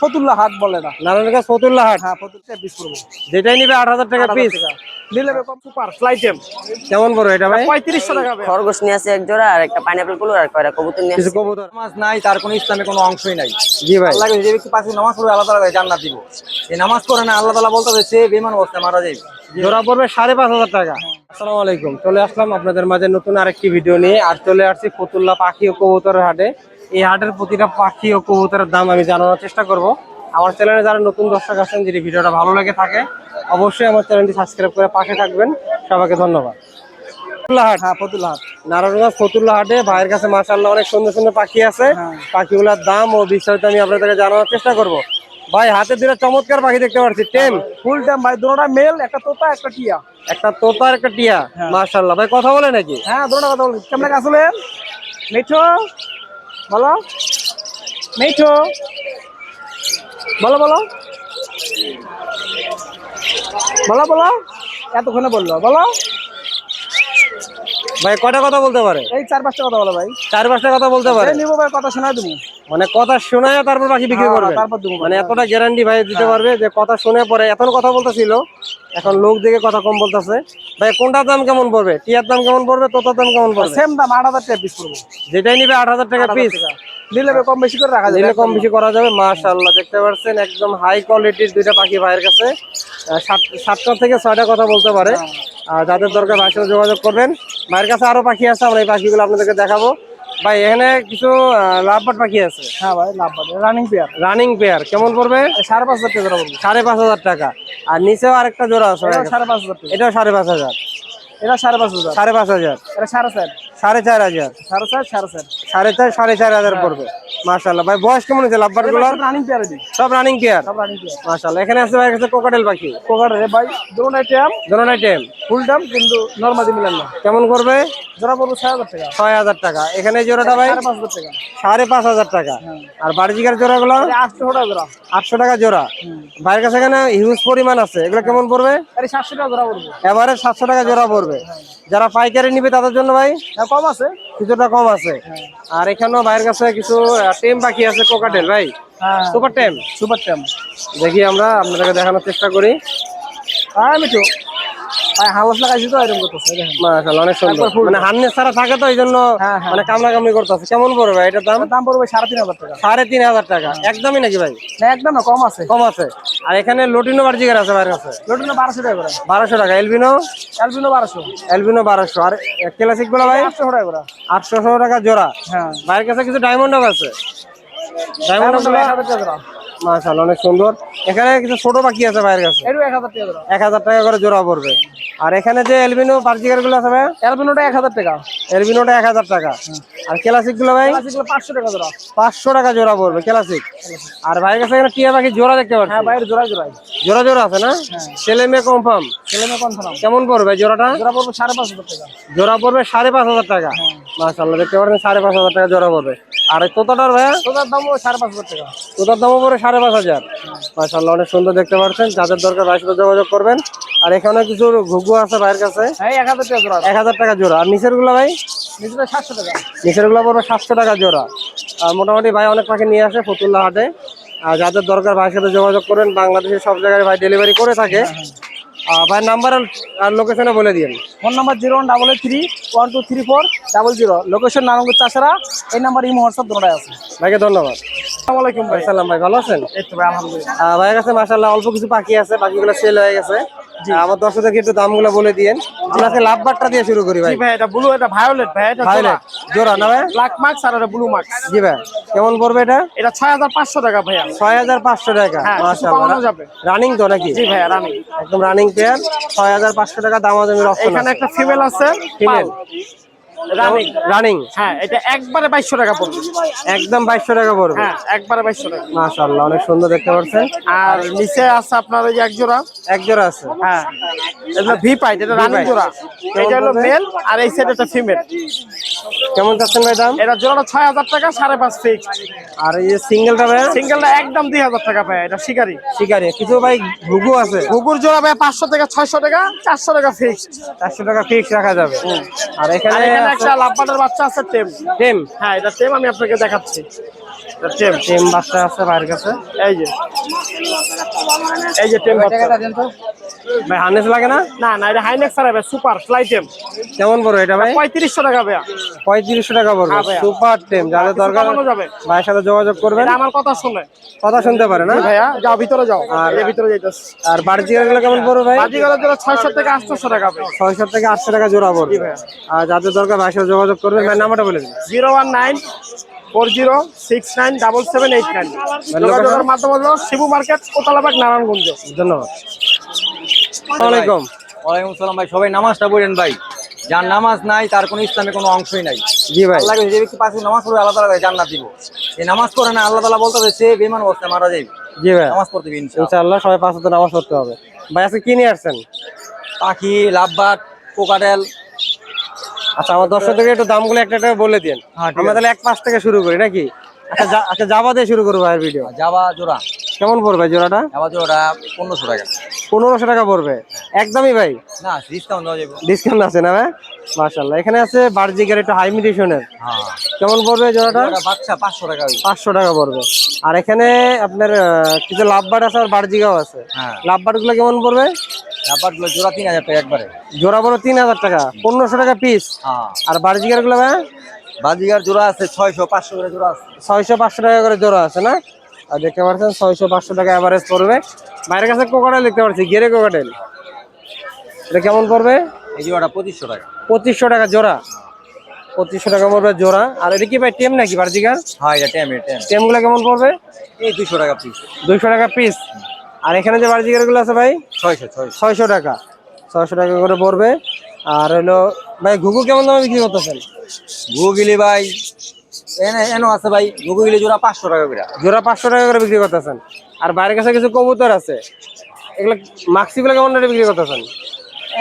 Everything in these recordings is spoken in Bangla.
ফতুল্লা হাট বলে না। নারায়ণগঞ্জ ফতুল্লা হাট? হ্যাঁ ফতুল্লা পিস করব। যেটাই নিবে আট হাজার টাকা পিস নিলে কম সুপার ফ্লাইটেম কেমন পড়বে এটা ভাই? পঁয়ত্রিশশো টাকা হবে। খরগোশ নিয়ে আছে এক জোড়া আর একটা পাইনাপেল কুলো আর কয়টা কবুতর নিয়ে আছে কবুতর? নামাজ নাই তার কোনো ইসলামে কোনো অংশই নাই। জি ভাই। আল্লাহ যে ব্যক্তি পাঁচ নামাজ পড়বে আল্লাহ তালা জান্নাত দিব। এই নামাজ পড়ে না আল্লাহ তালা বলতে সে বেমান অবস্থায় মারা যাবে। জোড়া পড়বে টাকা। আসসালামু আলাইকুম। চলে আসলাম আপনাদের মাঝে নতুন আরেকটি ভিডিও নিয়ে। আর চলে আসছি ফতুল্লা পাখি ও কবুতরের হাটে। এই হাটের প্রতিটা পাখি ও কবুতরের দাম আমি জানানোর চেষ্টা করব। আমার চ্যানেলে যারা নতুন দর্শক আছেন যদি ভিডিওটা ভালো লেগে থাকে অবশ্যই আমার চ্যানেলটি সাবস্ক্রাইব করে পাশে থাকবেন। সবাইকে ধন্যবাদ। ফতুল্লা হাট হ্যাঁ নারায়ণগঞ্জ ভাইয়ের কাছে মাশাআল্লাহ অনেক সুন্দর সুন্দর পাখি আছে। হ্যাঁ। পাখিগুলোর দাম ও বিস্তারিত আমি আপনাদেরকে জানানোর চেষ্টা করব। ভাই হাতে দুটো চমৎকার পাখি দেখতে পাচ্ছি। টেম। ফুল ভাই দুটোটা মেল একটা তোতা একটা টিয়া। একটা তোতার একটা টিয়া। হ্যাঁ। ভাই কথা বলে নাকি? হ্যাঁ কথা বলি। কেমন আসলে মিঠো? বলো। মিঠো। বলো বলো। বলো বলো। এতক্ষণে বলল বলো। ভাই কটা কথা বলতে পারে? এই চার পাঁচটা কথা বলো ভাই। চার পাঁচটা কথা বলতে পারে? নিবো ভাই কথা শোনা তুমি মানে কথা শোনায় তারপর পাখি বিক্রি হ্যাঁ, করবে তারপর দেবো মানে এতটা গ্যারান্টি ভাই দিতে পারবে যে কথা শুনে পরে এখন কথা বলতেছিল এখন লোক দেখে কথা কম বলতেছে। ভাই কোনটার দাম কেমন পড়বে? টিয়ার দাম কেমন পড়বে? তোতার দাম কেমন পড়বে? সেম দাম আট হাজার টাকা পিস করব যেটাই নিবে আট হাজার টাকা পিস নিলে কম বেশি করে রাখা যাবে। কম বেশি করা যাবে মাশাআল্লাহ দেখতে পাচ্ছেন একদম হাই কোয়ালিটির দুইটা পাখি ভাইয়ের কাছে। সাত- সাতটা থেকে ছয়টা কথা বলতে পারে। আর যাদের দরকার ভাইয়ের সাথে যোগাযোগ করবেন। ভাইয়ের কাছে আরও পাখি আছে আমরা এই পাখিগুলো আপনাদেরকে দেখাবো। ভাই এখানে কিছু লাভবাট পাখি আছে? হ্যাঁ ভাই লাভ পাবে রানিং পেয়ার রানিং পেয়ার কেমন পড়বে? সাড়ে পাঁচ হাজার টাকা পড়বে সাড়ে পাঁচ হাজার টাকা। আর নিচেও আরেকটা জোড়া আছে সাড়ে পাঁচ হাজার টাকা। এটাও সাড়ে পাঁচ হাজার। এটা সাড়ে পাঁচ হাজার। সাড়ে পাঁচ হাজার। এটা সাড়ে চার। সাড়ে চার হাজার। সাড়ে চার সাড়ে চার। সাড়ে চার সাড়ে চার হাজার পড়বে। মাশাল্লাহ ভাই বয়স কেমন হয়েছে লাভবার রানিং পেয়ার সব রানিং পেয়ার সব রানিং পেয়ার এখানে আছে ভাই কাছে কোকাটেল পাখি? কোকার রে ভাই দোনো আইটেম দোনো আইটেম ফুল দাম কিন্তু নর্মালি মিলেন না। কেমন করবে? জোড়া পড়ব ছয় হাজার টাকা। ছয় হাজার টাকা। এখানে জোড়াটা ভাই? সাড়ে পাঁচ হাজার টাকা। টাকা। আর বাড়িজিকার জোড়াগুলো? আটশো টাকা জোড়া। আটশো টাকা জোড়া। ভাইয়ের কাছে এখানে হিউজ পরিমাণ আছে। এগুলো কেমন পড়বে? সাতশো টাকা জোড়া পড়ব। এবারে সাতশো টাকা জোড়া পড়বে। যারা পাইকারি নিবে তাদের জন্য ভাই? হ্যাঁ কম আছে। কিছুটা কম আছে। আর এখানেও ভাইয়ের কাছে কিছু টেম পাখি আছে কোকাটেল ভাই? হ্যাঁ। সুপার টেম? সুপার ট্যাম দেখি আমরা আপনাদেরকে দেখানোর চেষ্টা করি। হ্যাঁ মিঠু। ভাই হাউস লাগাইছি তো এরকম করতেছে মাশাআল্লাহ অনেক সুন্দর। মানে থাকে তো হ্যাঁ, হ্যাঁ। মানে কামলা কামলি করতেছে। কেমন পড়বে এটার দাম? দাম পড়বে সাড়ে তিন হাজার টাকা। টাকা। একদমই নাকি ভাই? না একদম না কম আছে। কম আছে। আর এখানে লটিনো বার্জিকার আছে ভাইয়ের কাছে? লোটুনো বারোশো টাকা করে। বারোশো টাকা। এলবিনো? আর ক্লাসিকগুলো ভাই? আটশো টাকা করে। আটশোশো টাকা জোড়া। হ্যাঁ। ভাইয়ের কাছে কিছু ডায়মন্ড আছে? ডায়মন্ড মাশাআল্লাহ অনেক সুন্দর। এখানে কিছু ছোট পাখি আছে ভাইয়ের কাছে? এক হাজার টাকা করে জোড়া পড়বে। আর এখানে যে এলবিনো বার্জিকারগুলো আছে ভাই? অ্যালবিনোটা এক হাজার টাকা। এলবিনোটা এক হাজার টাকা। আর ক্লাসিকগুলো ভাই? পাঁচশো টাকা জোড়া। পাঁচশো টাকা জোড়া পড়বে ক্লাসিক আর ভাইয়ের কাছে এখানে টিয়া পাখি জোড়া দেখতে পাচ্ছি। হ্যাঁ বাইরে জোড়া জোড়াই। জোড়া জোড়া আছে না? ছেলে মেয়ে কনফার্ম ছেলে মেয়ে কনফার্ম কেমন পড়বে জোড়াটা? জোড়া পড়বে সাড়ে পাঁচ হাজার টাকা। জোড়া পড়বে সাড়ে পাঁচ হাজার টাকা। মাশাল্লাহ দেখতে পারেন সাড়ে পাঁচ হাজার টাকা জোড়া পড়বে। আর তোতাটার ভাইয়া তোটার দাম সাড়ে পাঁচ হাজার টাকা। তোতার দামও পড়ে সাড়ে পাঁচ হাজার। মাশাল্লাহ অনেক সুন্দর দেখতে পাচ্ছেন। যাদের দরকার ভাইয়ের সাথে যোগাযোগ করবেন। আর এখানে কিছু ঘুঘু আছে ভাইয়ের কাছে। হ্যাঁ এক হাজার টাকা জোড়া। আর নিচেরগুলো ভাই সাতশো টাকা। নিচেরগুলো পড়বে সাতশো টাকা জোড়া। আর মোটামুটি ভাই অনেক পাখি নিয়ে আসে ফতুল্লা হাটে। আর যাদের দরকার ভাইয়ের সাথে যোগাযোগ করেন বাংলাদেশের সব জায়গায় ভাই ডেলিভারি করে থাকে। আর ভাইয়ের নাম্বার আর লোকেশনে বলে দিন phone number zero one double eight three one two three four double zero. Location Narayanganj Chashara. এই নাম্বার ইমো হোয়াটসঅ্যাপ দুটোটাই আছে। ভাইকে ধন্যবাদ। আসসালামু আলাইকুম ভাই। সালাম ভাই ভালো আছেন? এই ভাই আলহামদুলিল্লাহ। ভাইয়ের কাছে মাসাল্লাহ অল্প কিছু পাখি আছে পাখিগুলো সেল হয়ে গেছে। আমার দর্শকদেরকে একটু দামগুলো বলে দিয়েন। আমরা আজকে লাভ বাটটা দিয়ে শুরু করি ভাই। জি ভাই এটা ব্লু এটা ভায়োলেট ভাই এটা ভায়োলেট জোড়া। না ভাই? ব্ল্যাক মার্কস আর এটা ব্লু মার্কস জি ভাই। কেমন পড়বে এটা? এটা ছয় হাজার পাঁচশো টাকা ভাইয়া। ছয় হাজার পাঁচশো টাকা। হ্যাঁ, মাসাল্লাহ যাবে। রানিং তো নাকি? জি ভাইয়া রানিং একদম রানিং পেয়ার ছয় হাজার পাঁচশো টাকা দাম জমির অপশন এখানে একটা ফিমেল আছে Female। রানি রানিং হ্যাঁ এটা একবারে বাইশশো টাকা পড়বে। একদম বাইশশো টাকা পড়বে। হ্যাঁ একবারে বাইশশো টাকা। মাশাল্লাহ অনেক সুন্দর দেখতে পাচ্ছেন। আর নিচে আছে আপনার ওই এক জোড়া। এক জোড়া আছে। হ্যাঁ এটা ভি পাইট এটা রানিং জোড়া। এটা হলো মেল আর এই সাইড একটা ফিমেল কেমন চাচ্ছেন ভাই দাম? এটা জোড়াটা ছয় হাজার টাকা সাড়ে পাঁচ ফিক্সড আর এই যে সিঙ্গেলটা ভাই? সিঙ্গেলটা একদম দুই হাজার টাকা ভাই এটা শিকারি। শিকারি। কিছু ভাই ঘুঘু আছে? কুকুর জোড়া ভাই পাঁচশো থেকে ছয়শো টাকা চারশো টাকা ফিক্স চারশো টাকা ফিক্স রাখা যাবে। আর এখানে একটা লাভবাটের বাচ্চা আছে টেম। টেম? হ্যাঁ এটা টেম আমি আপনাকে দেখাচ্ছি। এটা টেম। টেম বাচ্চা আছে ভাইয়ের কাছে। এই যে। এই যে টেম বাচ্চা। ভাই হানেস লাগে না? না না এটা হাইনেক্স আর ভাই সুপার ফ্লাই টেম কেমন পড়বে এটা ভাই? পঁয়ত্রিশশো টাকা ভাইয়া। পঁয়ত্রিশশো টাকা পড়বে। হ্যাঁ সুপার টেম যাদের দরকার। ভাইয়ের সাথে যোগাযোগ করবেন। আমার কথা শুনে। কথা শুনতে পারে না? ভাইয়া যাও ভিতরে যাও। আর এর ভিতরে যাইতেছে। আর বাড়িরগুলো কেমন পড়বে ভাই? গেলের জন্য ছয়শো থেকে আটশোশো টাকা ভাই। ছয়শো থেকে আটশো টাকা জোড়া পড়বে। আর যাদের দরকার ভাইয়ের সাথে যোগাযোগ করবেন ভাই নাম্বারটা বলে দিন। Zero one nine four zero six nine double seven eight nine. যোগাযোগের মাধ্যম হলো শিবু মার্কেট কোতালাবাগ নারায়ণগঞ্জ। ধন্যবাদ। আসসালামু আলাইকুম। ওয়ালাইকুম সালাম ভাই সবাই নামাজটা পড়েন ভাই। যার নামাজ নাই তার কোনো ইসলামে কোনো অংশই নাই। জি ভাই। আল্লাহ যে ব্যক্তি পাঁচ নামাজ পড়বে আল্লাহ তালা জান্নাত দিব। নামাজ পড়ে না আল্লাহ তালা বলতে সে বেমান অবস্থায় মারা যাবে। জি ভাই। নামাজ পড়তে ইনশাআল্লাহ। সবাই পাঁচ হাজার নামাজ পড়তে হবে। ভাই আজকে কি নিয়ে আসছেন? পাখি লাভবাট কোকাটেল। আচ্ছা আমার দর্শকদেরকে একটু দামগুলো একটা একটা বলে দিন। হ্যাঁ, আমরা তাহলে এক পাঁচ থেকে শুরু করি নাকি? আচ্ছা আচ্ছা জাবা দিয়ে শুরু করব ভাইয়ের ভিডিও জাবা জোড়া। কেমন পড়বে জোড়াটা? জাবা জোড়া পনেরোশো টাকা। পনেরোশো টাকা পড়বে। একদমই ভাই। ডিসকাউন্ট আছে না ভাই? মাশাল্লাহ এখানে আছে বার্জিকের একটু হাই মিডিশনের হ্যাঁ। কেমন পড়বে জোড়াটা? বাচ্চা পাঁচশো টাকা পাঁচশো টাকা পড়বে। আর এখানে আপনার কিছু লাভবাট আছে আর বার্জিগাও আছে। হ্যাঁ। লাভবাটগুলো কেমন পড়বে? লাভবাটগুলো জোড়া তিন হাজার টাকা একবারে। জোড়া বড় তিন হাজার টাকা। পনেরোশো টাকা পিস হ্যাঁ। আর বার্জিগারগুলো ভাই? বাজিগার জোড়া আছে ছয়শো পাঁচশো করে জোড়া আছে। ছয়শো পাঁচশো টাকা করে জোড়া আছে না? আর দেখতে পাচ্ছেন ছয়শো পাঁচশো টাকা অ্যাভারেজ পড়বে। বাইরের কাছে কোকাটেল দেখতে পাচ্ছি গেরে কোকাটেল এটা কেমন পড়বে? এই জোড়াটা পঁচিশশো টাকা। পঁচিশশো টাকা জোড়া। পঁচিশশো টাকা পড়বে জোড়া। আর এটা কি ভাই টেম নাকি বার্জিগার হ্যাঁ এটা টেম টেম। টেমগুলো কেমন পড়বে? এই দুশো টাকা পিস দুইশো টাকা পিস আর এখানে যে বার্জিগারগুলো আছে ভাই? ছয়শো ছয়শো। টাকা। ছয়শো টাকা করে পড়বে। আর হলো ভাই ঘুঘু কেমন দামে বিক্রি করতেছেন? গুগিলি ভাই এনে আছে ভাই গুগিলি জোড়া পাঁচশো টাকা করে। জোড়া পাঁচশো টাকা করে বিক্রি করতেছেন। আর বাইরের কাছে কিছু কবুতর আছে? এগুলো মাক্সিগুলো কেমন রেটে বিক্রি করতেছেন?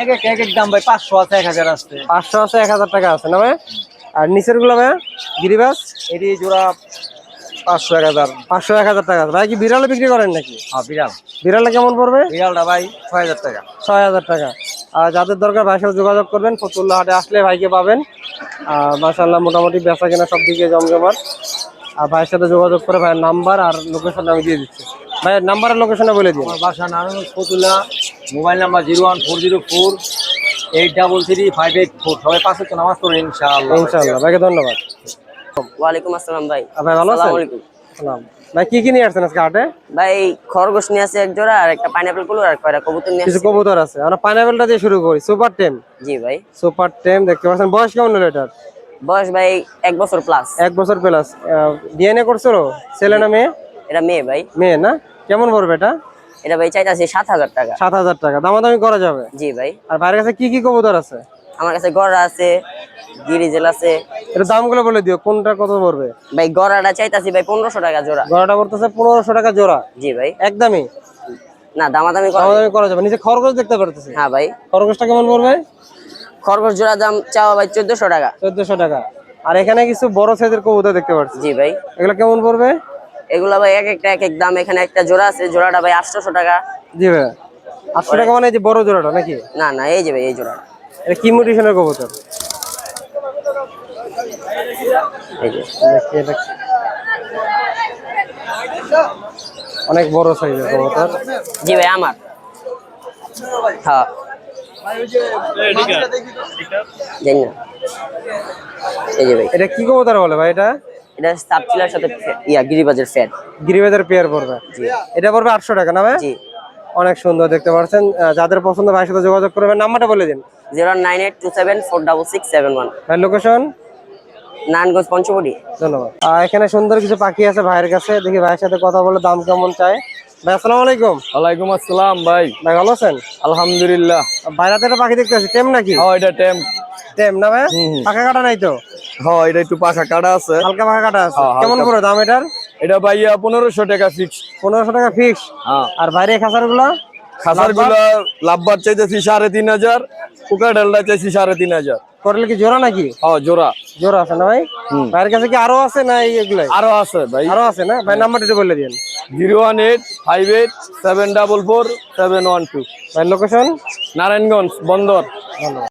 এক এক এক এক দাম ভাই পাঁচশো আছে এক হাজার আছে। পাঁচশো আছে এক হাজার টাকা আছে না ভাই? আর নিচেরগুলো ভাই গিরিবাস? এটি জোড়া পাঁচশো এক হাজার। পাঁচশো এক হাজার টাকা আছে। ভাই কি বিড়ালে বিক্রি করেন নাকি? হ্যাঁ বিড়াল। বিড়ালে কেমন পড়বে? বিড়ালটা ভাই ছয় হাজার টাকা। ছয় হাজার টাকা। আর যাদের দরকার ভাইয়ের সাথে যোগাযোগ করবেন ফতুল্লা হাটে আসলে ভাইকে পাবেন। মাসাল্লাহ মোটামুটি বেচা কেনা সব দিকে জমজমার আর ভাইয়ের সাথে যোগাযোগ করে ভাইয়ের নাম্বার আর লোকেশন আমি দিয়ে দিচ্ছি। ভাইয়ের নাম্বার আর লোকেশনে বলে দিন। আমার বাসা Narayanganj Fatullah mobile number zero one four zero four eight double three five eight four. সবাই পাশে তো নামাজ পড়ে ইনশাআল্লাহ। ইনশাআল্লাহ ভাইকে ধন্যবাদ। ওয়ালাইকুম আসসালাম ভাই। ভাই ভালো আছেন? আসসালামু। ভাই কি কি নিয়ে আসছেন আজকে হাটে? ভাই খরগোশ নিয়ে আছে এক জোড়া আর একটা পাইনাপেল আর কয়টা কবুতর নিয়ে কিছু কবুতর আছে। আমরা পাইনাপেলটা দিয়ে শুরু করি। সুপার টেম জি ভাই। সুপার টেম দেখতে পাচ্ছেন। বয়স কেমন হলো এটার? বয়স ভাই এক বছর প্লাস এক বছর প্লাস ডিএনএ করছ? ছেলে না মেয়ে? এটা মেয়ে ভাই। মেয়ে না? কেমন পড়বে এটা? এটা ভাই চাইতাছি সাত হাজার টাকা। সাত হাজার টাকা। দামাদামি করা যাবে? জি ভাই। আর বাইরের কাছে কি কি কবুতর আছে? আমার কাছে গড়া আছে গিরিজেল আছে। এটা দামগুলো বলে দিও কোনটা কত পড়বে? ভাই গড়াটা চাইতাছি ভাই পনেরোশো টাকা জোড়া। গড়াটা পড়তেছে পনেরোশো টাকা জোড়া। জি ভাই। একদমই? না দামাদামি করা দামাদামি করা যাবে নিচে খরগোশ দেখতে পারতেছি। হ্যাঁ ভাই। খরগোশটা কেমন পড়বে? খরগোশ জোড়া দাম চাওয়া ভাই চোদ্দশো টাকা। চোদ্দশো টাকা। আর এখানে কিছু বড় সাইজের কবুতর দেখতে পাচ্ছি জি ভাই। এগুলো কেমন পড়বে? এগুলা ভাই এক একটা এক এক দাম। এখানে একটা জোড়া আছে জোড়াটা ভাই আটশোশো টাকা। জি ভাই। আটশো টাকা মানে এই যে বড় জোড়াটা নাকি? না না এই যে ভাই এই জোড়া এটা কি মুটিশনের কবুতর? অনেক বড় সাইজের কবুতর। জি ভাই আমার। হ্যাঁ। এটা কি কবুতর বলে ভাই এটা? এটা সাথে ইয়া গিরিবাজের গিরিবাজার পেয়ার পড়বে। এটা পড়বে আটশো টাকা না ভাই? জি। অনেক সুন্দর দেখতে পাচ্ছেন। যাদের পছন্দ ভাইয়ের সাথে যোগাযোগ করবেন নাম্বারটা বলে দিন। Zero nine eight two seven four double six seven one. ভাই লোকেশন? নারায়ণগঞ্জ পঞ্চবটি ধন্যবাদ। আর এখানে সুন্দর কিছু পাখি আছে ভাইয়ের কাছে। দেখি ভাইয়ের সাথে কথা বলে দাম কেমন চায়। ভাই আসসালামু আলাইকুম। ওয়ালাইকুম আসসালাম ভাই। ভাই ভালো আছেন? আলহামদুলিল্লাহ। বাইরাতে একটা পাখি দেখতে আছি টেম নাকি? হ্যাঁ এটা টেম। টেম না ভাই? পাখা কাটা নাই তো? হ্যাঁ এটা একটু পাখা কাটা আছে। হালকা পাখা কাটা আছে। হ্যাঁ, কেমন পড়ে দাম এটার? এটা ভাইয়া পনেরোশো টাকা ফিক্স পনেরোশো টাকা ফিক্স হ্যাঁ। আর বাইরে খাসারগুলো খাসারগুলা লাভবার চাইতেছি সাড়ে তিন হাজার কুকা ডালটা চাইছি সাড়ে তিন হাজার। করলে কি জোড়া নাকি? ও জোড়া। জোড়া আছে না ভাই? ভাইয়ের কাছে কি আরও আছে না আরও আছে ভাই। আরও আছে না? ভাই নাম্বারটা একটু বলে দিন। Zero one eight five eight seven double four seven one two. ভাই লোকেশন নারায়ণগঞ্জ বন্দর।